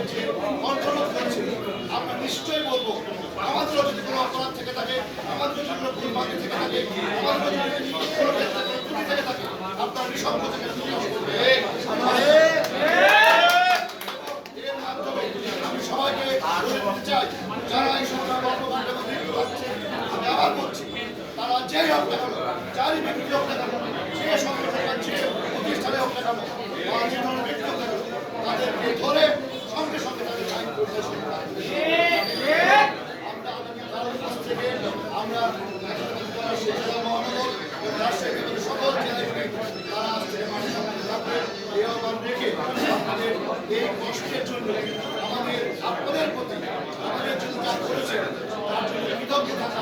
করছে কন্ট্রোল করছে আমরা নিশ্চয়ই বলব আমাদেরও যদি কোনো অপরাধ থেকে থাকে আমাদের যদি কোনো ভুল থেকে থাকে আমাদের যদি কোনো থেকে থাকে আপনারা নিঃসঙ্গ থেকে এই কষ্টের জন্য আমাদের আপনাদের প্রতি আমাদের জন্য যা করেছেন তার জন্য কৃতজ্ঞ থাকা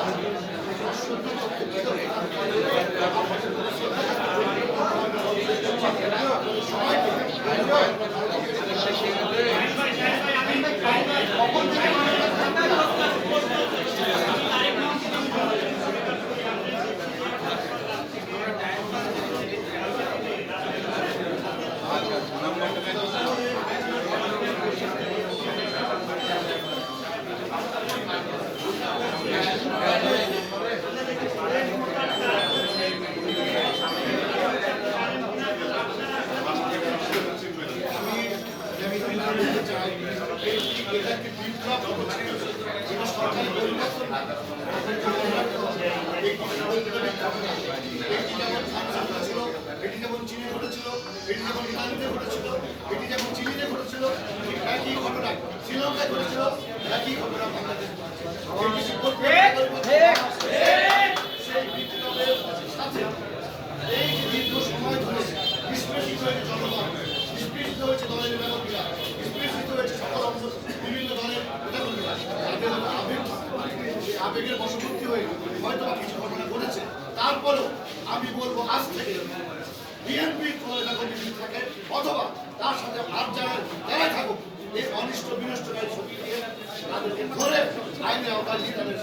এটা একটি বিপ্লবের সাথে কিছু ঘটনা ঘটেছে তারপরেও আমি বলব আজ থেকে থাকে অথবা তার সাথে আর যারা যারাই থাকুক, এই অনিষ্ট বিনষ্টকারী তাদেরকে ধরে আইনের আওতায় নিয়ে তাদের।